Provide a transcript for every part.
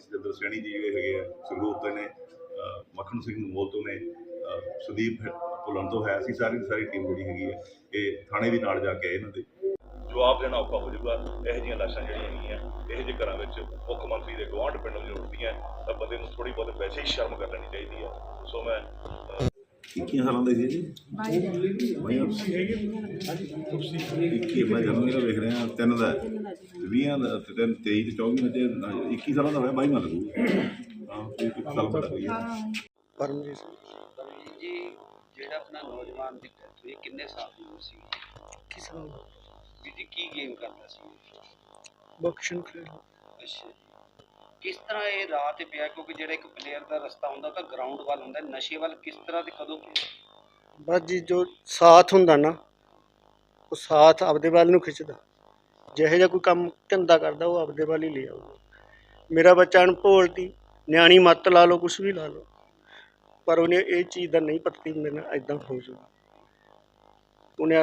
ਸੈਣੀ ਜੀ ਜਿਹੜੇ ਹੈਗੇ ਆ, ਸੰਗਰੂਰ ਤੋਂ ਨੇ ਮੱਖਣ ਸਿੰਘ ਮੋਲ ਤੋਂ ਨੇ ਸੁਦੀਪ ਸੰਦੀਪ ਤੋਂ ਹੈ, ਅਸੀਂ ਸਾਰੀ ਸਾਰੀ ਟੀਮ ਜਿਹੜੀ ਹੈਗੀ ਹੈ ਇਹ ਥਾਣੇ ਵੀ ਨਾਲ ਜਾ ਕੇ ਆਏ ਇਹਨਾਂ ਦੇ। ਜਵਾਬ ਦੇਣਾ ਔਖਾ ਹੋ ਜਾਊਗਾ, ਇਹੋ ਜਿਹੀਆਂ ਲਾਸ਼ਾਂ ਜਿਹੜੀਆਂ ਹੈਗੀਆਂ, ਇਹੋ ਜਿਹੇ ਘਰਾਂ ਵਿੱਚ ਮੁੱਖ ਮੰਤਰੀ ਦੇ ਗਵਾਂਢ ਪਿੰਡ ਨੂੰ ਉੱਠਦੀਆਂ ਤਾਂ ਬੰਦੇ ਨੂੰ ਥੋੜੀ ਬਹੁਤ ਵੈਸੇ ਹੀ ਸ਼ਰਮ ਕਰ ਲੈਣੀ ਚਾਹੀਦੀ ਹੈ ਸੋ ਮੈਂ 21 ਸਾਲਾਂ ਦੇ ਸੀ ਜੀ। ਬਾਈ ਇੱਕੀ ਮੈਂ ਜਨਮ ਜਿਹੜਾ ਵੇਖ ਰਿਹਾ ਤਿੰਨ ਦਾ 20 ਦਾ ਤੇ ਤਿੰਨ 23 ਤੇ 24 ਵਿੱਚ 21 ਸਾਲਾਂ ਦਾ ਹੋਇਆ ਬਾਈ ਮੰਨ ਲੂ ਹਾਂ ਤੇ ਇੱਕ ਸਾਲ ਬੜਾ ਹੋਈ ਹੈ ਪਰਮਜੀਤ ਸਿੰਘ। ਬਲਵੀਰ ਜੀ ਜਿਹੜਾ ਆਪਣਾ ਨੌਜਵਾਨ ਦੀ ਡੈਥ ਹੋਈ ਕਿੰਨੇ ਸਾਲ ਦੀ ਉਮਰ ਸੀ ਕਿਸ ਨੂੰ ਜੀ ਕੀ ਗੇਮ ਕਰਦਾ ਸੀ? ਬਖਸ਼ਨ ਖੇਡ। ਅੱਛਾ। ਕਿਸ ਤਰ੍ਹਾਂ ਇਹ ਰਾਹ ਤੇ ਪਿਆ? ਕਿਉਂਕਿ ਜਿਹੜਾ ਇੱਕ ਪਲੇਅਰ ਦਾ ਰਸਤਾ ਹੁੰਦਾ ਤਾਂ ਗਰਾਊਂਡ ਵੱਲ ਹੁੰਦਾ। ਨਸ਼ੇ ਵੱਲ ਕਿਸ ਤਰ੍ਹਾਂ ਤੇ ਕਦੋਂ ਪਿਆ? ਬਸ ਜੀ, ਜੋ ਸਾਥ ਹੁੰਦਾ ਨਾ, ਉਹ ਸਾਥ ਆਪਦੇ ਵੱਲ ਨੂੰ ਖਿੱਚਦਾ। ਜਿਹੋ ਜਿਹਾ ਕੋਈ ਕੰਮ ਧੰਦਾ ਕਰਦਾ, ਉਹ ਆਪਦੇ ਵੱਲ ਹੀ ਲੈ ਆਊਗਾ। ਮੇਰਾ ਬੱਚਾ ਅਣਭੋਲਤੀ ਨਿਆਣੀ ਮੱਤ ਲਾ ਲਓ ਕੁਝ ਵੀ ਲਾ ਲਓ। ਪਰ ਉਹਨੇ ਇਹ ਚੀਜ਼ ਦਾ ਨਹੀਂ ਪਤਾ ਕਿ ਮੇਰੇ ਨਾਲ ਇਦਾਂ ਹੋ ਜਾਊਗਾ ਉਹਨੇ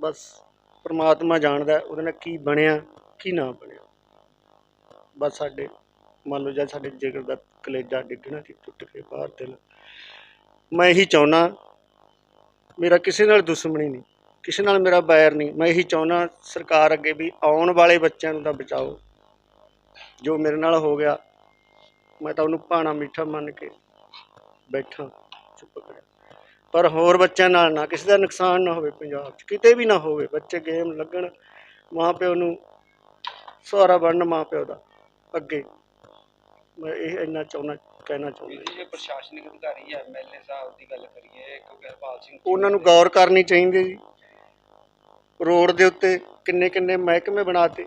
ਬਸ ਪ੍ਰਮਾਤਮਾ ਜਾਣਦਾ ਉਹਦੇ ਨਾਲ ਕੀ ਬਣਿਆ, ਕੀ ਨਾ ਬਣਿਆ। ਬਸ ਸਾਡੇ ਮੰਨ ਲਓ ਜਦ ਸਾਡੇ ਜਿਗਰ ਦਾ ਕਲੇਜਾ ਡਿੱਗਣਾ ਸੀ ਟੁੱਟ ਕੇ ਬਾਹਰ ਦਿਲ ਮੈਂ ਇਹੀ ਚਾਹੁੰਦਾ ਮੇਰਾ ਕਿਸੇ ਨਾਲ ਦੁਸ਼ਮਣੀ ਨਹੀਂ, ਕਿਸੇ ਨਾਲ ਮੇਰਾ ਬੈਰ ਨਹੀਂ। ਮੈਂ ਇਹੀ ਚਾਹੁੰਦਾ ਸਰਕਾਰ ਅੱਗੇ ਵੀ ਆਉਣ ਵਾਲੇ ਬੱਚਿਆਂ ਨੂੰ ਤਾਂ ਬਚਾਓ। ਜੋ ਮੇਰੇ ਨਾਲ ਹੋ ਗਿਆ, ਮੈਂ ਤਾਂ ਉਹਨੂੰ ਭਾਣਾ ਮਿੱਠਾ ਮੰਨ ਕੇ ਬੈਠਾ, ਚੁੱਪ ਕਰਿਆ। ਪਰ ਹੋਰ ਬੱਚਿਆਂ ਨਾਲ ਨਾ, ਕਿਸੇ ਦਾ ਨੁਕਸਾਨ ਨਾ ਹੋਵੇ ਪੰਜਾਬ 'ਚ, ਕਿਤੇ ਵੀ ਨਾ ਹੋਵੇ, ਬੱਚੇ ਗੇਮ ਲੱਗਣ, ਮਾਂ ਪਿਓ ਨੂੰ ਸਹਾਰਾ ਬਣਨ ਮਾਂ ਪਿਓ ਦਾ, ਅੱਗੇ। ਮੈਂ ਇਹ ਇੰਨਾ ਚਾਹੁੰਦਾ ਕਹਿਣਾ ਚਾਹੁੰਦਾ। ਜੀ ਜੇ ਪ੍ਰਸ਼ਾਸਨਿਕ ਅਧਿਕਾਰੀ ਹੈ ਐਮਐਲਏ ਸਾਹਿਬ ਦੀ ਗੱਲ ਕਰੀਏ ਕਿਉਂਕਿ ਹਰਪਾਲ ਸਿੰਘ ਉਹਨਾਂ ਨੂੰ ਗੌਰ ਕਰਨੀ ਚਾਹੀਦੀ ਜੀ। ਰੋਡ ਦੇ ਉੱਤੇ ਕਿੰਨੇ ਕਿੰਨੇ ਮਹਿਕਮੇ ਬਣਾਤੇ।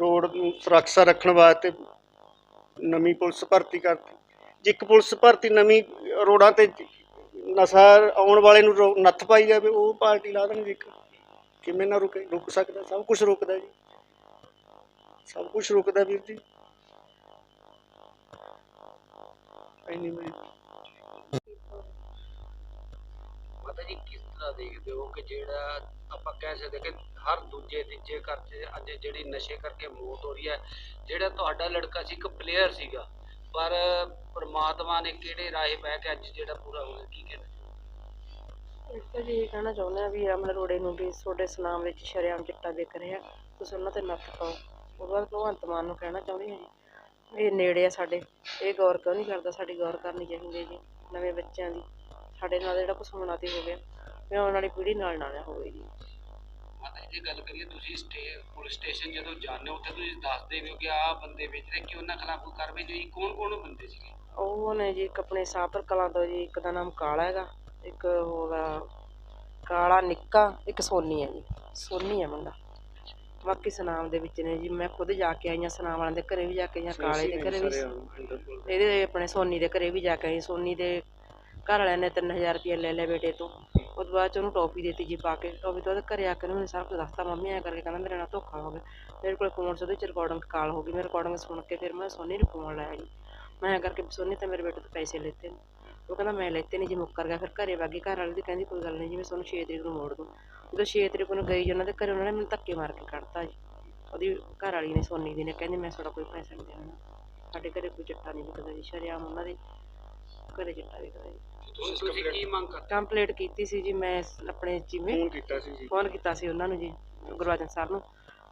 ਰੋਡ ਨੂੰ ਸੁਰੱਖਿਆ ਰੱਖਣ ਵਾਸਤੇ ਨਵੀਂ ਪੁਲਿਸ ਭਰਤੀ ਕਰਤੀ। ਜੇ ਇੱਕ ਪੁਲਿਸ ਭਰਤੀ ਨਵੀਂ ਰੋਡਾਂ ਤੇ ਨਸ਼ਾ ਆਉਣ ਵਾਲੇ ਨੂੰ ਰੋ- ਨੱਥ ਪਾਈ ਜਾਵੇ ਉਹ ਪਾਰਟੀ ਲਾ ਦੇਣਗੇ ਇੱਕ। ਕਿਵੇਂ ਨਾ ਰੁਕੇ ਰੁਕ ਸਕਦਾ ਸਭ ਕੁਝ ਰੁਕਦਾ ਜੀ। ਸਭ ਕੁਝ ਰੁਕਦਾ ਵੀਰ ਜੀ। ਐਨੀ ਮੇਰੀ ਮਾਤਾ ਜੀ ਕਿਸ ਤਰ੍ਹਾਂ ਦੇਖਦੇ ਹੋ ਕਿ ਜਿਹੜਾ ਆਪਾਂ ਕਹਿ ਸਕਦੇ ਕਿ ਹਰ ਦੂਜੇ ਤੀਜੇ ਘਰ 'ਚ ਅੱਜ ਜਿਹੜੀ ਨਸ਼ੇ ਕਰਕੇ ਮੌਤ ਹੋ ਰਹੀ ਹੈ ਜਿਹੜਾ ਤੁਹਾਡਾ ਲੜਕਾ ਸੀ ਇੱਕ ਪਲੇਅਰ ਸੀਗਾ ਪਰ ਪ੍ਰਮਾਤਮਾ ਨੇ ਕਿਹੜੇ ਰਾਹੇ ਬਹਿ ਕੇ ਅੱਜ ਜਿਹੜਾ ਪੂਰਾ ਹੋ ਗਿਆ ਕੀ ਕਹਿੰਦੇ? ਇੱਕ ਤਾਂ ਜੀ ਇਹ ਕਹਿਣਾ ਚਾਹੁੰਦੇ ਆ ਵੀ ਅਮਨ ਰੋੜੇ ਨੂੰ ਵੀ ਤੁਹਾਡੇ ਸੁਨਾਮ ਵਿੱਚ ਸ਼ਰੇਆਮ ਚਿੱਟਾ ਵਿਕ ਰਿਹਾ ਤੁਸੀਂ ਉਹਨਾਂ ਤੇ ਨੱਥ ਪਾਓ। ਉਹ ਬਾਅਦ ਭਗਵੰਤ ਮਾਨ ਨੂੰ ਕਹਿਣਾ ਚਾਹੁੰਦੀ ਹਾਂ ਜੀ। ਇਹ ਨੇੜੇ ਆ ਸਾਡੇ। ਇਹ ਗੌਰ ਕਿਉਂ ਨਹੀਂ ਕਰਦਾ? ਸਾਡੀ ਗੌਰ ਕਰਨੀ ਚਾਹੀਦੀ ਹੈ ਜੀ ਨਵੇਂ ਬੱਚਿਆਂ ਦੀ। ਸਾਡੇ ਨਾਲ ਜਿਹੜਾ ਕੁਛ ਹੋਣਾ ਤੇ ਹੋ ਗਿਆ ਵੀ ਆਉਣ ਵਾਲੀ ਪੀੜ੍ਹੀ ਨਾਲ ਨਾ ਹੋਵੇ ਜੀ। ਮਾਤਾ ਜੀ ਜੇ ਗੱਲ ਕਰੀਏ ਤੁਸੀਂ ਸਟੇ ਪੁਲਿਸ ਸਟੇਸ਼ਨ ਜਦੋਂ ਜਾਂਦੇ ਹੋ ਉੱਥੇ ਤੁਸੀਂ ਦੱਸਦੇ ਵੀ ਹੋ ਕਿ ਆਹ ਬੰਦੇ ਵੇਚ ਰਹੇ ਕਿ ਉਹਨਾਂ ਖਿਲਾਫ ਕੋਈ ਕਾਰਵਾਈ ਹੋਈ? ਕੌਣ ਕੌਣ ਉਹ ਬੰਦੇ ਸੀਗੇ? ਉਹ ਨੇ ਜੀ ਇੱਕ ਆਪਣੇ ਸਾਪਰ ਕਲਾਂ ਤੋਂ ਜੀ ਇੱਕ ਦਾ ਨਾਮ ਕਾਲਾ ਹੈਗਾ ਇੱਕ ਹੋਗਾ ਕਾਲਾ ਨਿੱਕਾ ਇੱਕ ਸੋਨੀ ਹੈ ਜੀ। ਸੋਨੀ ਹੈ ਮੁੰਡਾ। ਬਾਕੀ ਸੁਨਾਮ ਦੇ ਵਿੱਚ ਨੇ ਜੀ। ਮੈਂ ਖੁਦ ਜਾ ਕੇ ਆਈ ਹਾਂ ਸੁਨਾਮ ਵਾਲਿਆਂ ਦੇ ਘਰੇ ਵੀ ਜਾ ਕੇ ਆਈ ਹਾਂ ਕਾਲੇ ਦੇ ਘਰੇ ਵੀ ਇਹਦੇ ਆਪਣੇ ਸੋਨੀ ਦੇ ਘਰੇ ਵੀ ਜਾ ਕੇ ਆਈ। ਸੋਨੀ ਦੇ ਘਰ ਵਾਲਿਆਂ ਨੇ 3000 ਰੁਪਏ ਲੈ ਲਿਆ ਬੇਟੇ ਤੋਂ। ਤੋਂ ਬਾਅਦ ਚ ਉਹਨੂੰ ਟੌਫੀ ਦਿੱਤੀ ਜੀ ਪਾ ਕੇ। ਟੌਫੀ ਤੋਂ ਉਹਦੇ ਘਰੇ ਆ ਕੇ ਉਹਨੇ ਸਾਰਾ ਕੁਝ ਦੱਸਤਾ। ਮੰਮੀ ਐਂ ਕਰਕੇ ਕਹਿੰਦਾ ਮੇਰੇ ਨਾਲ ਧੋਖਾ ਹੋ ਗਿਆ। ਮੇਰੇ ਕੋਲ ਫੋਨ ਸੀ ਉਹਦੇ ਚ ਰਿਕਾਰਡਿੰਗ ਕਾਲ ਹੋ ਗਈ। ਮੈਂ ਰਿਕਾਰਡਿੰਗ ਸੁਣ ਕੇ ਫਿਰ ਮੈਂ ਸੋਨੀ ਨੂੰ ਫੋਨ ਲਾਇਆ ਜੀ। ਮੈਂ ਕਰਕੇ ਸੋਨੀ ਤੇ ਮੇਰੇ ਬੇਟੇ ਤੋਂ ਪੈਸੇ ਲੈਤੇ ਨੇ। ਉਹ ਕਹਿੰਦਾ ਮੈਂ ਲੈਤੇ ਨਹੀਂ ਜੀ ਮੁੱਕਰ ਗਿਆ ਫਿਰ ਘਰੇ ਵਾਗੀ ਘਰ ਵਾਲੀ ਦੀ ਕਹਿੰਦੀ ਕੋਈ ਗੱਲ ਨਹੀਂ ਜੀ ਮੈਂ ਤੁਹਾਨੂੰ 6 ਤਰੀਕ ਨੂੰ ਮੋੜ ਦੂੰ। ਜਦੋਂ 6 ਤਰੀਕ ਨੂੰ ਗਈ ਉਹਨਾਂ ਦੇ ਘਰੇ ਉਹਨਾਂ ਨੇ ਮੈਨੂੰ ਧੱਕੇ ਮਾਰ ਕੇ ਕੱਢਤਾ ਜੀ। ਉਹਦੀ ਘਰ ਵਾਲੀ ਨੇ ਸੋਨੀ ਦੀ ਨੇ ਕਹਿੰਦੀ ਮੈਂ ਤੁਹਾਡਾ ਕੋਈ ਪੈਸਾ ਨਹੀਂ ਦੇਣਾ। ਸਾਡੇ ਘਰੇ ਕੋਈ ਚਿੱਟਾ ਨਹੀਂ ਵਿਕਦਾ ਜੀ ਸ਼ਰੇਆਮ ਉਹਨਾਂ ਦੇ ਘਰੇ ਚਿੱਟਾ ਵਿਕਦਾ ਜੀ। ਤੁਸੀਂ ਕੀ ਮੰਗ ਕਰਦੇ? ਕੰਪਲੀਟ ਕੀਤੀ ਸੀ ਜੀ ਮੈਂ ਸ- ਆਪਣੇ ਜਿਵੇਂ ਫੋਨ ਕੀਤਾ ਸੀ ਜੀ। ਫੋਨ ਕੀਤਾ ਸੀ ਉਹਨਾਂ ਨੂੰ ਜੀ ਗੁਰਵਾਜਨ ਸਰ ਨੂੰ।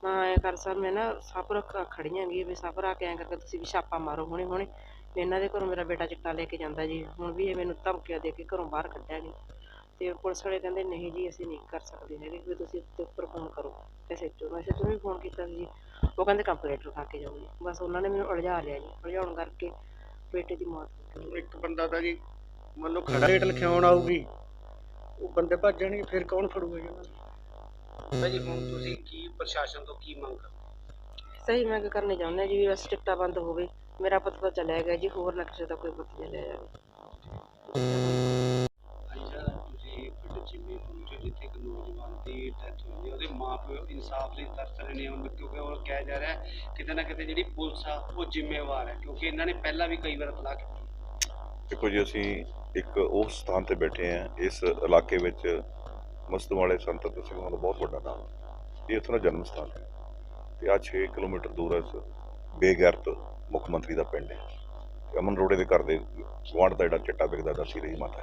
ਮੈਂ ਐਂ ਕਰ ਸਰ ਮੈਂ ਨਾ ਸਾਪਰ ਖੜੀਆਂ ਗਈ ਵੀ ਸਾਪਰ ਆ ਕੇ ਐਂ ਕਰਕੇ ਤੁਸੀਂ ਵੀ ਛਾਪਾ ਮਾਰੋ ਹੁਣੇ ਹੁਣੇ ਇਹਨਾਂ ਦੇ ਘਰੋਂ ਮੇਰਾ ਬੇਟਾ ਚਿੱਟਾ ਲੈ ਕੇ ਜਾਂਦਾ ਜੀ। ਹੁਣ ਵੀ ਇਹ ਮੈਨੂੰ ਧਮਕੀਆਂ ਦੇ ਕੇ ਘਰੋਂ ਬਾਹਰ ਕੱਢਿਆ ਜੀ ਤੇ ਪੁਲਿਸ ਵਾਲੇ ਕਹਿੰਦੇ ਨਹੀਂ ਜੀ ਅਸੀਂ ਨਹੀਂ ਕਰ ਸਕਦੇ ਹੈਗੇ। ਵੀ ਤੁਸੀਂ ਉੱਤੇ ਉੱਪਰ ਫੋਨ ਕਰੋ ਐਸਐਚਓ ਨੂੰ ਐਸਐਚਓ ਨੂੰ ਵੀ ਫੋਨ ਕੀਤਾ ਸੀ ਜੀ। ਉਹ ਕਹਿੰਦੇ ਕੰਪਲੇਂਟ ਲਿਖਾ ਕੇ ਜਾਓ ਜੀ। ਬਸ ਉਹਨਾਂ ਨੇ ਮੈਨੂੰ ਉਲਝਾ ਲਿਆ ਜੀ। ਉਲਝਾਉਣ ਕਰਕੇ ਬੇਟੇ ਦੀ ਮੌਤ ਹੋ ਗਈ। ਇੱਕ ਬੰਦਾ ਤਾਂ ਜੀ ਮੰਨ ਲਓ ਖੜਾ ਰੇਟ ਲਿਖਾਉਣ ਆਊਗੀ ਉਹ ਬੰਦੇ ਭੱਜ ਜਾਣਗੇ ਫਿਰ ਕੌਣ ਫੜੂਗਾ ਜੀ ਉਹਨਾਂ ਨੂੰ? ਭਾਜੀ ਹੁਣ ਤੁਸੀਂ ਕੀ ਪ੍ਰਸ਼ਾਸਨ ਤੋਂ ਕੀ ਮੰਗ ਕਰਦੇ? ਸਹੀ ਮੈਂ ਕਰਨੀ ਚਾਹੁੰਦਾ ਜੀ ਵੀ ਬਸ ਚਿੱਟਾ ਬੰਦ ਹੋਵੇ। ਮੇਰਾ ਪੁੱਤ ਚਲਿਆ ਗਿਆ ਜੀ, ਹੋਰ ਨਾ ਕਿਸੇ ਦਾ ਕੋਈ ਪੁੱਤ ਚਲਿਆ ਜਾਵੇ ਅੱਛਾ ਤੁਸੀਂ ਪਿੰਡ ਚਿੰਮੇ ਪਹੁੰਚੇ ਜਿੱਥੇ ਇੱਕ ਨੌਜਵਾਨ ਦੀ ਡੈਥ ਹੋਈ ਉਹਦੇ ਮਾਪਿਓ ਇਨਸਾਫ ਲਈ ਤਰਸ ਰਹੇ ਨੇ ਹੁਣ ਕਿਉਂਕਿ ਉਹ ਕਿਹਾ ਜਾ ਰਿਹਾ ਕਿਤੇ ਨਾ ਕਿਤੇ ਜਿਹੜੀ ਪੁਲਿਸ ਆ ਉਹ ਜ਼ਿੰਮੇਵਾਰ ਹੈ ਕਿਉਂਕਿ ਇਹਨਾਂ ਨੇ ਪਹਿਲਾਂ ਵੀ ਕਈ ਵਾਰ ਤਲਾਕ ਕੀਤੀ ਦੇਖੋ ਜੀ, ਅਸੀਂ ਇੱਕ ਉਸ ਸਥਾਨ ਤੇ ਬੈਠੇ ਹਾਂ, ਇਸ ਇਲਾਕੇ ਵਿੱਚ ਮਸਤਮ ਵਾਲੇ ਸੰਤ ਸਿੰਘ ਦਾ ਬਹੁਤ ਵੱਡਾ ਨਾਮ ਹੈ। ਇਹ ਉੱਥੋਂ ਦਾ ਜਨਮ ਸਥਾਨ ਹੈ ਤੇ ਆ 6 ਕਿਲੋਮੀਟਰ ਦੂਰ ਇਸ ਬੇਗੈਰਤ ਮੁੱਖ ਮੰਤਰੀ ਦਾ ਪਿੰਡ ਹੈ। ਅਮਨ ਰੋੜੇ ਦੇ ਘਰ ਦੇ ਗੁਆਂਢ ਦਾ ਜਿਹੜਾ ਚਿੱਟਾ ਵਿਕਦਾ ਦੱਸੀ ਰਹੀ ਮਾਤਾ।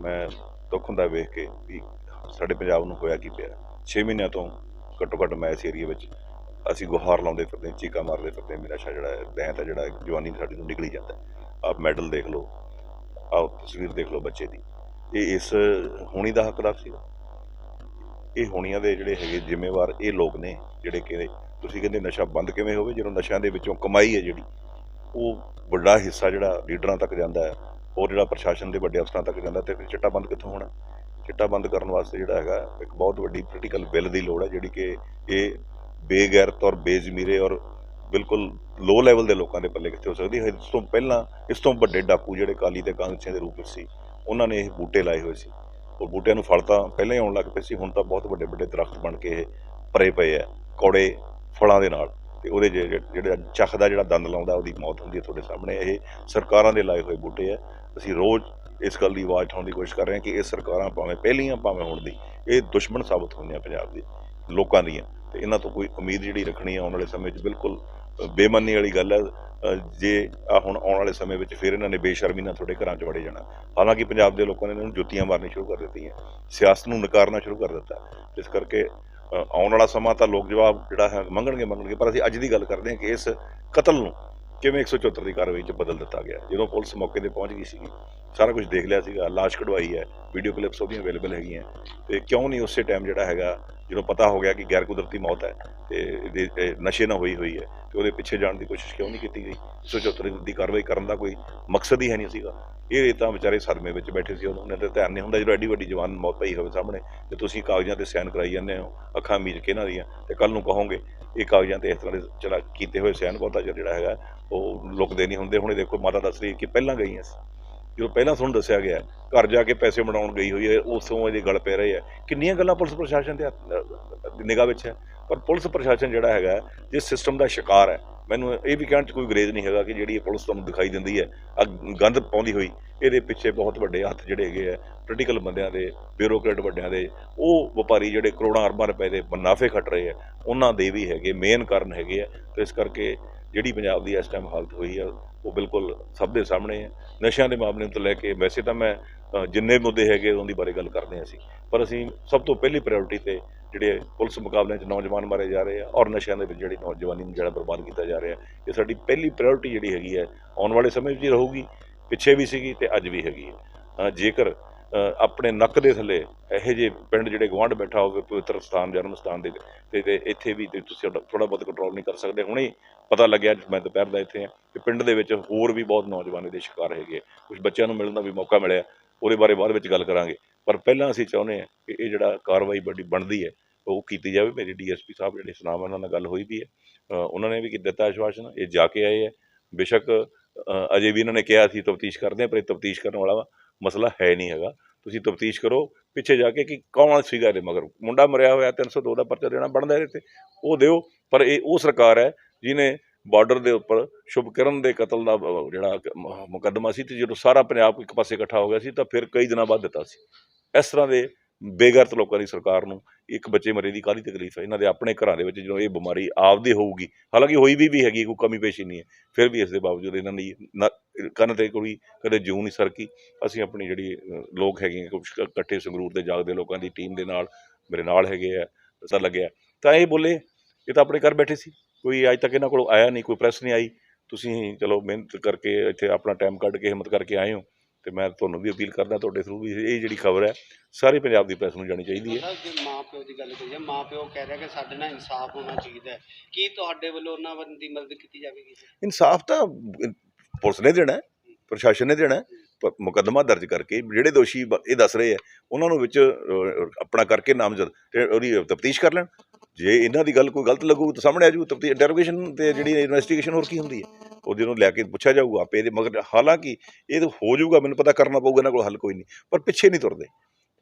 ਮੈਂ ਦੁੱਖ ਹੁੰਦਾ ਵੇਖ ਕੇ ਵੀ ਸਾਡੇ ਪੰਜਾਬ ਨੂੰ ਹੋਇਆ ਕੀ ਪਿਆ। 6 ਮਹੀਨਿਆਂ ਤੋਂ ਘੱਟੋ ਘੱਟ ਮੈਂ ਇਸ ਏਰੀਆ ਵਿੱਚ ਅਸੀਂ ਗੁਹਾਰ ਲਾਉਂਦੇ ਫਿਰਦੇ, ਚੀਕਾ ਮਾਰਦੇ ਫਿਰਦੇ, ਮੇਰਾ ਨਸ਼ਾ ਜਿਹੜਾ ਹੈ ਬੈਂਤ ਹੈ ਜਿਹੜਾ ਜਵਾਨੀ ਸਾਡੀ ਨੂੰ ਨਿਕਲੀ ਜਾਂਦਾ ਆਪ ਮੈਡਲ ਦੇਖ ਲਓ, ਆਪ ਤਸਵੀਰ ਦੇਖ ਲਓ ਬੱਚੇ ਦੀ। ਇਹ ਇਸ ਹੋਣੀ ਦਾ ਹੱਕਦਾਰ ਸੀ ਇਹ ਹੋਣੀਆਂ ਦੇ ਜਿਹੜੇ ਹੈਗੇ ਜ਼ਿੰਮੇਵਾਰ ਇਹ ਲੋਕ ਨੇ ਜਿਹੜੇ ਕਿ ਤੁਸੀਂ ਕਹਿੰਦੇ ਨਸ਼ਾ ਬੰਦ ਕਿਵੇਂ ਹੋਵੇ? ਜਦੋਂ ਨਸ਼ਿਆਂ ਦੇ ਵਿੱਚੋਂ ਕਮਾਈ ਹੈ ਜਿਹੜੀ, ਉਹ ਵੱਡਾ ਹਿੱਸਾ ਜਿਹੜਾ ਲੀਡਰਾਂ ਤੱਕ ਜਾਂਦਾ ਹੈ, ਹੋਰ ਜਿਹੜਾ ਪ੍ਰਸ਼ਾਸਨ ਦੇ ਵੱਡੇ ਅਫਸਰਾਂ ਤੱਕ ਜਾਂਦਾ, ਤੇ ਫਿਰ ਚਿੱਟਾ ਬੰਦ ਕਿੱਥੋਂ ਹੋਣਾ? ਚਿੱਟਾ ਬੰਦ ਕਰਨ ਵਾਸਤੇ ਜਿਹੜਾ ਹੈਗਾ, ਇੱਕ ਬਹੁਤ ਵੱਡੀ ਪੋਲੀਟੀਕਲ ਬਿੱਲ ਦੀ ਲੋੜ ਹੈ, ਜਿਹੜੀ ਕਿ ਇਹ ਬੇਗੈਰਤ ਔਰ ਬੇਜ਼ਮੀਰੇ ਔਰ ਬਿਲਕੁਲ ਲੋ ਲੈਵਲ ਦੇ ਲੋਕਾਂ ਦੇ ਪੱਲੇ ਕਿੱਥੇ ਹੋ ਸਕਦੀ ਹੈ? ਇਸ ਤੋਂ ਪਹਿਲਾਂ, ਇਸ ਤੋਂ ਵੱਡੇ ਡਾਕੂ ਜਿਹੜੇ ਕਾਲੀ ਤੇ ਕਾਂਗਰਸੀਆਂ ਦੇ ਰੂਪ ਵਿੱਚ ਸੀ, ਉਹਨਾਂ ਨੇ ਇਹ ਬੂਟੇ ਲਾਏ ਹੋਏ ਸੀ। ਉਹ ਬੂਟਿਆਂ ਨੂੰ ਫਲ ਤਾਂ ਪਹਿਲਾਂ ਹੀ ਆਉਣ ਲੱਗ ਪਏ ਸੀ, ਹੁਣ ਤਾਂ ਬਹੁਤ ਵੱਡੇ ਵੱਡੇ ਦਰਖਤ ਬਣ ਕੇ ਇਹ ਭਰੇ ਪਏ ਆ ਕੌੜੇ ਫਲਾਂ ਦੇ ਨਾਲ। ਤੇ ਉਹਦੇ ਜੇ- ਜਿਹੜਾ ਚੱਖ ਦਾ ਜਿਹੜਾ ਦੰਦ ਲਾਉਂਦਾ ਉਹਦੀ ਮੌਤ ਹੁੰਦੀ ਹੈ ਤੁਹਾਡੇ ਸਾਹਮਣੇ। ਇਹ ਸਰਕਾਰਾਂ ਦੇ ਲਾਏ ਹੋਏ ਬੂਟੇ ਆ। ਅਸੀਂ ਰੋਜ਼ ਇਸ ਗੱਲ ਦੀ ਆਵਾਜ਼ ਉਠਾਉਣ ਦੀ ਕੋਸ਼ਿਸ਼ ਕਰ ਰਹੇ ਹਾਂ ਕਿ ਇਹ ਸਰਕਾਰਾਂ ਭਾਵੇਂ ਪਹਿਲੀਆਂ ਭਾਵੇਂ ਹੁਣ ਦੀ ਇਹ ਦੁਸ਼ਮਣ ਸਾਬਤ ਹੁੰਦੀਆਂ ਪੰਜਾਬ ਦੇ ਲੋਕਾਂ ਦੀਆਂ। ਤੇ ਇਹਨਾਂ ਤੋਂ ਕੋਈ ਉਮੀਦ ਜਿਹੜੀ ਰੱਖਣੀ ਹੈ ਆਉਣ ਵਾਲੇ ਸਮੇਂ 'ਚ ਬਿਲਕੁਲ ਅ, ਵਾਲੀ ਗੱਲ ਹੈ ਜੇ ਆ ਹੁਣ ਆਉਣ ਵਾਲੇ ਸਮੇਂ ਵਿੱਚ ਫਿਰ ਇਹਨਾਂ ਨੇ ਬੇਸ਼ਰਮੀ ਨਾਲ ਤੁਹਾਡੇ ਘਰਾਂ 'ਚ ਵੜੇ ਜਾਣਾ। ਹਾਲਾਂਕਿ ਪੰਜਾਬ ਦੇ ਲੋਕਾਂ ਨੇ ਇਹਨਾਂ ਨੂੰ ਜੁੱਤੀਆਂ ਮਾਰਨੀ ਸ਼ੁਰੂ ਕਰ ਦਿੱਤੀਆਂ ਸਿਆਸਤ ਨੂੰ ਨਕਾਰਨਾ ਸ਼ੁਰੂ ਕਰ ਦਿੱਤਾ। ਇਸ ਕਰਕੇ ਆਉਣ ਵਾਲਾ ਸਮਾਂ ਤਾਂ ਲੋਕ ਜਵਾਬ ਜਿਹੜਾ ਹੈ ਮੰਗਣਗੇ ਮੰਗਣਗੇ ਪਰ ਅਸੀਂ ਅੱਜ ਦੀ ਗੱਲ ਕਰਦੇ ਹਾਂ ਕਿ ਇਸ ਕਤਲ ਨੂੰ ਕਿਵੇਂ 174 ਦੀ ਕਾਰਵਾਈ 'ਚ ਬਦਲ ਦਿੱਤਾ ਗਿਆ। ਜਦੋਂ ਪੁਲਿਸ ਮੌਕੇ ਤੇ ਪਹੁੰਚ ਗਈ ਸੀਗੀ, ਸਾਰਾ ਕੁਝ ਦੇਖ ਲਿਆ ਸੀਗਾ, ਲਾਸ਼ ਕਢਵਾਈ ਹੈ ਵੀਡੀਓ ਕਲਿੱਪਸ ਉਹਦੀਆਂ ਅਵੇਲੇਬਲ ਹੈਗੀਆਂ। ਤੇ ਕਿਉਂ ਨਹੀਂ ਉਸੇ ਟਾਈਮ ਜਿਹੜਾ ਹੈਗਾ ਜਦੋਂ ਪਤਾ ਹੋ ਗਿਆ ਕਿ ਗੈਰ ਕੁਦਰਤੀ ਮੌਤ ਹੈ ਤੇ ਇਹਦੇ- ਨਸ਼ੇ ਨਾਲ ਹੋਈ ਹੋਈ ਹੈ, ਤੇ ਉਹਦੇ ਪਿੱਛੇ ਜਾਣ ਦੀ ਕੋਸ਼ਿਸ਼ ਕਿਉਂ ਨਹੀਂ ਕੀਤੀ ਗਈ? 174 ਦੀ ਕਾਰਵਾਈ ਕਰਨ ਦਾ ਕੋਈ ਮਕਸਦ ਹੀ ਹੈ ਨਹੀਂ ਸੀਗਾ। ਇਹ ਤਾਂ ਵਿਚਾਰੇ ਸਦਮੇ ਵਿੱਚ ਬੈਠੇ ਸੀ, ਉਹਨਾਂ ਨੇ ਧਿਆਨ ਨਹੀਂ ਹੁੰਦਾ ਜਦੋਂ ਐਡੀ ਵੱਡੀ ਜਵਾਨ ਮੌਤ ਪਈ ਹੋਵੇ ਸਾਹਮਣੇ, ਤੇ ਤੁਸੀਂ ਕਾਗਜ਼ਾਂ ਤੇ ਸਾਈਨ ਕਰਾਈ ਜਾਂਦੇ ਹੋ, ਅੱਖਾਂ ਮੀਚ ਕੇ ਇਹਨਾਂ ਦੀਆਂ, ਤੇ ਕੱਲ ਨੂੰ ਕਹੋਗੇ, ਇਹ ਕਾਗਜ਼ਾਂ ਤੇ ਇਸ ਤਰ੍ਹਾਂ ਦੇ ਚਲਾ, ਕੀਤੇ ਹੋਏ ਸਾਈਨ ਬਹੁਤਾ ਜਿਹੜਾ ਹੈਗਾ, ਉਹ ਲੁਕਦੇ ਨਹੀਂ ਹੁੰਦੇ। ਹੁਣ ਦੇਖੋ, ਮਾਤਾ ਦੱਸ ਰਹੀ ਕਿ ਪਹਿਲਾਂ ਗਈਆਂ ਸੀ। ਜਦੋਂ ਪਹਿਲਾਂ ਤੁਹਾਨੂੰ ਦੱਸਿਆ ਗਿਆ, ਘਰ ਜਾ ਕੇ ਪੈਸੇ ਬਣਾਉਣ ਗਈ ਹੋਈ ਹੈ, ਉਸੋਂ ਇਹਦੇ ਗਲ ਪੈ ਰਹੇ ਆ ਕਿੰਨੀਆਂ ਗੱਲਾਂ ਪੁਲਿਸ ਪ੍ਰਸ਼ਾਸਨ ਦੇ ਨਿਗਾਹ ਵਿੱਚ ਹੈ? ਪਰ ਪੁਲਿਸ ਪ੍ਰਸ਼ਾਸਨ ਜਿਹੜਾ ਹੈਗਾ, ਜਿਸ ਸਿਸਟਮ ਦਾ ਸ਼ਿਕਾਰ ਹੈ, ਮੈਨੂੰ ਇਹ ਵੀ ਕਹਿਣ 'ਚ ਕੋਈ ਗਰੇਜ਼ ਨਹੀਂ ਹੈਗਾ ਕਿ ਜਿਹੜੀ ਇਹ ਪੁਲਿਸ ਤੁਹਾਨੂੰ ਦਿਖਾਈ ਦਿੰਦੀ ਹੈ ਆ ਗੰਦ ਪਾਉਂਦੀ ਹੋਈ, ਇਹਦੇ ਪਿੱਛੇ ਬਹੁਤ ਵੱਡੇ ਹੱਥ ਜਿਹੜੇ ਹੈਗੇ ਆ ਪੋਲੀਟੀਕਲ ਬੰਦਿਆਂ ਦੇ ਬਿਊਰੋਕਰੇਟ ਵੱਡਿਆਂ ਦੇ, ਉਹ ਵਪਾਰੀ ਜਿਹੜੇ ਕਰੋੜਾਂ ਅਰਬਾਂ ਰੁਪਏ ਦੇ ਮੁਨਾਫੇ ਖੱਟ ਰਹੇ ਆ, ਉਹਨਾਂ ਦੇ ਵੀ ਹੈਗੇ ਮੇਨ ਕਾਰਨ ਹੈਗੇ ਆ। ਤੇ ਇਸ ਕਰਕੇ ਜਿਹੜੀ ਪੰਜਾਬ ਦੀ ਇਸ ਟਾਈਮ ਹਾਲਤ ਹੋਈ ਆ ਉਹ ਬਿਲਕੁਲ ਸਭ ਦੇ ਸਾਹਮਣੇ ਹੈ ਨਸ਼ਿਆਂ ਦੇ ਮਾਮਲੇ ਤੋਂ ਲੈ ਕੇ ਵੈਸੇ ਤਾਂ ਮੈਂ ਅ, ਜਿੰਨੇ ਮੁੱਦੇ ਹੈਗੇ ਉਹਦੀ ਬਾਰੇ ਗੱਲ ਕਰਦੇ ਹਾਂ ਅਸੀਂ। ਪਰ ਅਸੀਂ ਸਭ ਤੋਂ ਪਹਿਲੀ ਪ੍ਰਾਇੋਰਟੀ ਤੇ ਜਿਹੜੇ ਪੁਲਿਸ ਮੁਕਾਬਲਿਆਂ 'ਚ ਨੌਜਵਾਨ ਮਾਰੇ ਜਾ ਰਹੇ ਆ ਔਰ ਨਸ਼ਿਆਂ ਦੇ ਵਿੱਚ ਜਿਹੜੀ ਨੌਜਵਾਨੀ ਨੂੰ ਜਿਹੜਾ ਬਰਬਾਦ ਕੀਤਾ ਜਾ ਰਿਹਾ ਇਹ ਸਾਡੀ ਪਹਿਲੀ ਪ੍ਰਾਇੋਰਟੀ ਜਿਹੜੀ ਹੈਗੀ ਹੈ ਆਉਣ ਵਾਲੇ ਸਮੇਂ ਵਿੱਚ ਹੀ ਰਹੂਗੀ ਪਿੱਛੇ ਵੀ ਸੀਗੀ ਤੇ ਅੱਜ ਵੀ ਹੈਗੀ ਹੈ। ਜੇਕਰ ਆਪਣੇ ਨੱਕ ਦੇ ਥੱਲੇ ਇਹੋ ਜਿਹੇ ਪਿੰਡ ਜਿਹੜੇ ਗਵਾਂਢ ਬੈਠਾ ਹੋਵੇ, ਪਵਿੱਤਰ ਸਥਾਨ, ਜਨਮ ਸਥਾਨ ਦੇ ਤੇ ਤੇ ਇੱਥੇ ਵੀ ਤੁਸੀਂ ਥੋੜਾ ਬਹੁਤ ਕੰਟਰੋਲ ਨਹੀਂ ਕਰ ਸਕਦੇ। ਹੁਣੇ ਪਤਾ ਲੱਗਿਆ ਮੈਂ ਦੁਪਹਿਰ ਦਾ ਇੱਥੇ ਆ ਕਿ ਪਿੰਡ ਦੇ ਵਿੱਚ ਹੋਰ ਵੀ ਬਹੁਤ ਨੌਜਵਾਨ ਇਹਦੇ ਸ਼ਿਕਾਰ ਹੈਗੇ ਕੁਝ ਬੱਚਿਆਂ ਨੂੰ ਮਿਲਣ ਦਾ ਵੀ ਮੌਕਾ ਮਿਲਿਆ। ਉਹਦੇ ਬਾਰੇ ਬਾਅਦ ਵਿੱਚ ਗੱਲ ਕਰਾਂਗੇ। ਪਰ ਪਹਿਲਾਂ ਅਸੀਂ ਚਾਹੁੰਦੇ ਹਾਂ ਕਿ ਇਹ ਜਿਹੜਾ ਕਾਰਵਾਈ ਬੜੀ ਬਣਦੀ ਹੈ, ਉਹ ਕੀਤੀ ਜਾਵੇ। ਮੇਰੇ ਡੀਐਸਪੀ ਸਾਹਿਬ ਜਿਹੜੇ ਸੁਨਾਮ ਉਹਨਾਂ ਨਾਲ ਗੱਲ ਹੋਈ ਵੀ ਹੈ। ਉਹਨਾਂ ਨੇ ਵੀ ਕੀ ਦਿੱਤਾ ਆਸ਼ਵਾਸਨ, ਇਹ ਜਾ ਕੇ ਆਏ ਹੈ। ਬੇਸ਼ੱਕ ਅਜੇ ਵੀ ਇਹਨਾਂ ਨੇ ਕਿਹਾ ਸੀ, ਤਫਤੀਸ਼ ਕਰਦੇ ਹਾਂ, ਪਰ ਇਹ ਤਫਤੀਸ਼ ਕਰਨ ਵਾਲਾ ਵਾ। ਮਸਲਾ ਹੈ ਨਹੀਂ ਹੈਗਾ। ਤੁਸੀਂ ਤਫਤੀਸ਼ ਕਰੋ, ਪਿੱਛੇ ਜਾ ਕੇ ਕਿ ਕੌਣ ਸੀਗਾ ਇਹਦੇ ਮਗਰ। ਮੁੰਡਾ ਮਰਿਆ ਹੋਇਆ 302 ਦਾ ਪਰਚਾ ਦੇਣਾ ਬਣਦਾ ਇਹਦੇ ਤੇ। ਉਹ ਦਿਓ, ਪਰ ਇਹ ਉਹ ਸਰਕਾਰ ਹੈ ਜਿਹਨੇ ਬਾਰਡਰ ਦੇ ਉੱਪਰ ਸ਼ੁਭਕਰਨ ਦੇ ਕਤਲ ਦਾ ਜਿਹੜਾ ਮੁਕੱਦਮਾ ਸੀ ਤੇ ਜਦੋਂ ਸਾਰਾ ਪੰਜਾਬ ਇੱਕ ਪਾਸੇ ਇਕੱਠਾ ਹੋ ਗਿਆ ਸੀ ਤਾਂ ਫਿਰ ਕਈ ਦਿਨਾਂ ਬਾਅਦ ਦਿੱਤਾ ਸੀ। ਇਸ ਤਰ੍ਹਾਂ ਦੇ ਬੇਗਰਤ ਲੋਕਾਂ ਦੀ ਸਰਕਾਰ ਨੂੰ ਇੱਕ ਬੱਚੇ ਮਰੇ ਦੀ ਕਾਹਦੀ ਤਕਲੀਫ ਹੈ? ਇਹਨਾਂ ਦੇ ਆਪਣੇ ਘਰਾਂ ਦੇ ਵਿੱਚ ਜਦੋਂ ਇਹ ਬਿਮਾਰੀ ਆਪਦੀ ਹੋਊਗੀ ਹਾਲਾਂਕਿ ਹੋਈ ਵੀ ਵੀ ਹੈਗੀ ਕੋਈ ਕਮੀ ਪੇਸ਼ੀ ਨਹੀਂ ਹੈ ਫਿਰ ਵੀ ਇਸ ਦੇ ਬਾਵਜੂਦ ਇਹਨਾਂ ਦੀ ਨਾ- ਕੰਨ ਤੇ ਕੋਈ ਕਦੇ ਜੂੰ ਨਹੀਂ ਸਰਕੀ। ਅਸੀਂ ਆਪਣੀ ਜਿਹੜੀ ਲੋਕ ਹੈਗੇ ਆ, ਕੁਛ ਇਕੱਠੇ ਸੰਗਰੂਰ ਦੇ ਜਾਗਦੇ ਲੋਕਾਂ ਦੀ ਟੀਮ ਦੇ ਨਾਲ ਮੇਰੇ ਨਾਲ ਹੈਗੇ ਆ ਪਤਾ ਲੱਗਿਆ। ਤਾਂ ਇਹ ਬੋਲੇ ਇਹ ਤਾਂ ਆਪਣੇ ਘਰ ਬੈਠੇ ਸੀ ਕੋਈ ਅੱਜ ਤੱਕ ਇਹਨਾਂ ਕੋਲ ਆਇਆ ਨਹੀਂ ਕੋਈ ਪ੍ਰੈਸ ਨਹੀਂ ਆਈ। ਤੁਸੀਂ ਚਲੋ ਮਿਹਨਤ ਕਰਕੇ ਇੱਥੇ ਆਪਣਾ ਟਾਈਮ ਕੱਢ ਕੇ ਹਿੰਮਤ ਕਰਕੇ ਆਏ ਹੋ। ਤੇ ਮੈਂ ਤੁਹਾਨੂੰ ਵੀ ਅਪੀਲ ਕਰਦਾ ਤੁਹਾਡੇ ਥਰੂ ਵੀ ਇਹ ਜਿਹੜੀ ਖਬਰ ਹੈ ਸਾਰੇ ਪੰਜਾਬ ਦੀ ਪ੍ਰੈਸ ਨੂੰ ਜਾਣੀ ਚਾਹੀਦੀ ਹੈ। ਜੇ ਮਾਂ ਪਿਓ ਦੀ ਗੱਲ ਕਰੀਏ ਮਾਂ ਪਿਓ ਕਹਿ ਰਿਹਾ ਕਿ ਸਾਡੇ ਨਾਲ ਇਨਸਾਫ ਹੋਣਾ ਚਾਹੀਦਾ ਹੈ। ਕੀ ਤੁਹਾਡੇ ਵੱਲੋਂ ਉਹਨਾਂ ਵੱਲ ਦੀ ਮਦਦ ਕੀਤੀ ਜਾਵੇਗੀ ਇਨਸਾਫ ਤਾਂ ਪੁਲਿਸ ਨੇ ਦੇਣਾ ਹੈ, ਪ੍ਰਸ਼ਾਸਨ ਨੇ ਦੇਣਾ ਹੈ। ਪ- ਮੁਕੱਦਮਾ ਦਰਜ ਕਰਕੇ ਜਿਹੜੇ ਦੋਸ਼ੀ ਬ- ਇਹ ਦੱਸ ਰਹੇ ਆ ਉਹਨਾਂ ਨੂੰ ਵਿੱਚ ਅਹ, ਆਪਣਾ ਕਰਕੇ ਨਾਮਜ਼ਦ ਤੇ ਉਹਦੀ ਤਫਤੀਸ਼ ਕਰ ਲੈਣ। ਜੇ ਇਹਨਾਂ ਦੀ ਗੱਲ ਕੋਈ ਗਲਤ ਲੱਗੂ ਤਾਂ ਸਾਹਮਣੇ ਆ ਜੂ ਤਫਤੀਸ਼ ਇੰਟਰੋਗੇਸ਼ਨ ਤੇ ਜਿਹੜੀ ਇਨਵੈਸਟੀਗੇਸ਼ਨ ਹੋਰ ਕੀ ਹੁੰਦੀ ਹੈ? ਉਹ ਜਿਹਨੂੰ ਲੈ ਕੇ ਪੁੱਛਿਆ ਜਾਊਗਾ ਆਪੇ ਇਹਦੇ, ਮਗਰ ਹਾਲਾਂਕਿ ਇਹ ਤਾਂ ਹੋ ਜਾਊਗਾ, ਮੈਨੂੰ ਪਤਾ ਕਰਨਾ ਪਊਗਾ, ਇਹਨਾਂ ਕੋਲ ਹੱਲ ਕੋਈ ਨਹੀਂ। ਪਰ ਪਿੱਛੇ ਨਹੀਂ ਤੁਰਦੇ।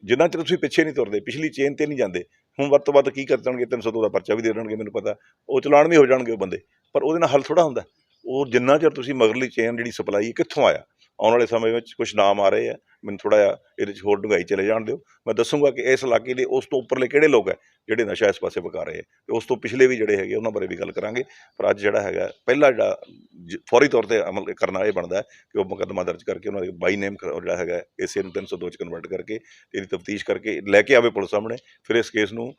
ਜਿੰਨਾ ਚਿਰ ਤੁਸੀਂ ਪਿੱਛੇ ਨਹੀਂ ਤੁਰਦੇ, ਪਿਛਲੀ ਚੇਨ ਤੇ ਨਹੀਂ ਜਾਂਦੇ, ਹੁਣ ਵੱਧ ਤੋਂ ਵੱਧ ਕੀ ਕਰ ਦੇਣਗੇ? 302 ਦਾ ਪਰਚਾ ਵੀ ਦੇ ਦੇਣਗੇ, ਮੈਨੂੰ ਪਤਾ। ਉਹ ਚਲਾਨ ਵੀ ਹੋ ਜਾਣਗੇ ਉਹ ਬੰਦੇ। ਪਰ ਉਹਦੇ ਨਾਲ ਹੱਲ ਥੋੜਾ ਹੁੰਦਾ। ਉਹ ਜਿੰਨਾ ਚਿਰ ਤੁਸੀਂ ਮਗਰਲੀ ਚੇਨ ਜਿਹੜੀ ਸਪਲਾਈ ਕਿੱਥੋਂ ਆਇਆ? ਆਉਣ ਵਾਲੇ ਸਮੇਂ ਵਿੱਚ ਕੁਝ ਨਾਮ ਆ ਰਹੇ ਆ। ਮੈਨੂੰ ਥੋੜਾ ਜਿਹਾ ਇਹਦੇ 'ਚ ਹੋਰ ਡੂੰਘਾਈ ਚਲੇ ਜਾਣ ਦਿਓ। ਮੈਂ ਦੱਸੂਗਾ ਕਿ ਇਸ ਇਲਾਕੇ ਦੇ ਉਸ ਤੋਂ ਉੱਪਰਲੇ ਕਿਹੜੇ ਲੋਕ ਹੈ ਜਿਹੜੇ ਨਸ਼ਾ ਇਸ ਪਾਸੇ ਵਿਕਾ ਰਹੇ ਆ ਤੇ ਉਸ ਤੋਂ ਪਿਛਲੇ ਵੀ ਜਿਹੜੇ ਹੈਗੇ ਉਹਨਾਂ ਬਾਰੇ ਵੀ ਗੱਲ ਕਰਾਂਗੇ। ਪਰ ਅੱਜ ਜਿਹੜਾ ਹੈਗਾ, ਪਹਿਲਾ ਜਿਹੜਾ ਜ- ਫੌਰੀ ਤੌਰ ਤੇ ਅਮਲ ਕਰਨਾ ਇਹ ਬਣਦਾ ਹੈ ਕਿ ਉਹ ਮੁਕੱਦਮਾ ਦਰਜ ਕਰਕੇ ਉਹਨਾਂ ਦੇ ਬਾਈ ਨੇਮ ਜਿਹੜਾ ਹੈਗਾ ਇਸੇ ਨੂੰ 302 ਚ ਕਨਵਰਟ ਕਰਕੇ ਇਹਦੀ ਤਫਤੀਸ਼ ਕਰਕੇ ਲੈ ਕੇ ਆਵੇ ਪੁਲਿਸ ਸਾਹਮਣੇ। ਫਿਰ ਇਸ ਕੇਸ ਨੂੰ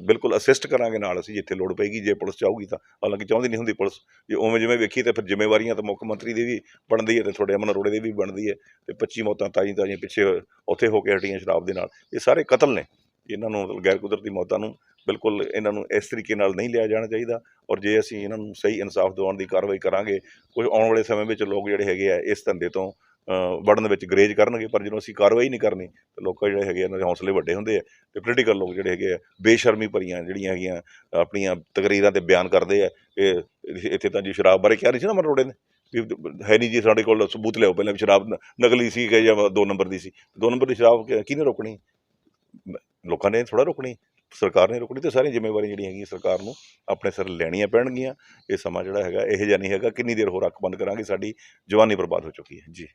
ਬਿਲਕੁਲ ਅਸਿਸਟ ਕਰਾਂਗੇ ਨਾਲ ਅਸੀਂ ਜਿੱਥੇ ਲੋੜ ਪਏਗੀ। ਜੇ ਪੁਲਿਸ ਚਾਹੂਗੀ ਤਾਂ, ਹਾਲਾਂਕਿ ਚਾਹੁੰਦੀ ਨਹੀਂ ਹੁੰਦੀ ਪੁਲਿਸ। ਜੇ ਉਵੇਂ ਜਿਵੇਂ ਵੇਖੀ ਤਾਂ ਫਿਰ ਜ਼ਿੰਮੇਵਾਰੀਆਂ ਤਾਂ ਮੁੱਖ ਮੰਤਰੀ ਦੀ ਵੀ ਬਣਦੀ ਹੈ ਤੇ ਤੁਹਾਡੇ ਅਮਨ ਅਰੋੜੇ ਦੀ ਵੀ ਬਣਦੀ ਹੈ ਤੇ 25 ਮੌਤਾਂ ਤਾਈਂ ਤਾਈਂ ਪਿੱਛੇ ਉੱਥੇ ਹੋ ਕੇ ਹਟੀਆਂ ਸ਼ਰਾਬ ਦੇ ਨਾਲ। ਇਹ ਸਾਰੇ ਕਤਲ ਨੇ। ਇਹਨਾਂ ਨੂੰ ਮਤਲਬ ਗੈਰ ਕੁਦਰਤੀ ਮੌਤਾਂ ਨੂੰ ਬਿਲਕੁਲ ਇਹਨਾਂ ਨੂੰ ਇਸ ਤਰੀਕੇ ਨਾਲ ਨਹੀਂ ਲਿਆ ਜਾਣਾ ਚਾਹੀਦਾ ਔਰ ਜੇ ਅਸੀਂ ਇਹਨਾਂ ਨੂੰ ਸਹੀ ਇਨਸਾਫ ਦਿਵਾਉਣ ਦੀ ਕਾਰਵਾਈ ਕਰਾਂਗੇ, ਕੁਝ ਆਉਣ ਵਾਲੇ ਸਮੇਂ ਵਿੱਚ ਲੋਕ ਜਿਹੜੇ ਹੈਗੇ ਆ ਇਸ ਧੰਦੇ ਤੋਂ ਵੜਨ ਵਿੱਚ ਗਰੇਜ ਕਰਨਗੇ, ਪਰ ਜਦੋਂ ਅਸੀਂ ਕਾਰਵਾਈ ਨਹੀਂ ਕਰਨੀ, ਤਾਂ ਲੋਕਾਂ ਜਿਹੜੇ ਹੈਗੇ ਇਹਨਾਂ ਦੇ ਹੌਸਲੇ ਵੱਡੇ ਹੁੰਦੇ ਆ ਤੇ ਪੋਲੀਟੀਕਲ ਲੋਕ ਜਿਹੜੇ ਹੈਗੇ ਆ, ਬੇਸ਼ਰਮੀ ਭਰੀਆਂ ਜਿਹੜੀਆਂ ਹੈਗੀਆਂ, ਆਪਣੀਆਂ ਤਕਰੀਰਾਂ ਤੇ ਬਿਆਨ ਕਰਦੇ ਆ, ਇਹ ਇੱਥੇ ਤਾਂ ਜੀ ਸ਼ਰਾਬ ਬਾਰੇ ਕਿਹਾ ਨਹੀਂ ਸੀ ਨਾ ਮਰੋੜੇ ਨੇ? ਹੈ ਨਹੀਂ ਜੀ ਸਾਡੇ ਕੋਲ ਸਬੂਤ ਲਿਆਓ, ਪਹਿਲਾਂ ਵੀ ਸ਼ਰਾਬ ਨਕਲੀ ਸੀ ਕਿ ਜਾਂ ਦੋ ਨੰਬਰ ਦੀ ਸੀ। ਦੋ ਨੰਬਰ ਦੀ ਸ਼ਰਾਬ ਕਿਹਨੇ ਰੋਕਣੀ? ਲੋਕਾਂ ਨੇ ਥੋੜਾ ਰੋਕਣੀ, ਸਰਕਾਰ ਨੇ ਰੋਕਣੀ ਤੇ ਸਾਰੀਆਂ ਜ਼ਿੰਮੇਵਾਰੀਆਂ ਜਿਹੜੀਆਂ ਹੈਗੀਆਂ ਸਰਕਾਰ ਨੂੰ ਆਪਣੇ ਸਿਰ ਲੈਣੀਆਂ ਪੈਣਗੀਆਂ। ਇਹ ਸਮਾਂ ਜਿਹੜਾ ਹੈਗਾ, ਇਹ ਜਿਹਾ ਨਹੀਂ ਹੈਗਾ, ਕਿੰਨੀ ਦੇਰ ਹੋਰ ਅੱਖ ਬੰਦ ਕਰਾਂਗੇ, ਸਾਡੀ ਜਵਾਨੀ ਬਰਬਾਦ ਹੋ ਚੁੱਕੀ ਹੈ। ਜੀ।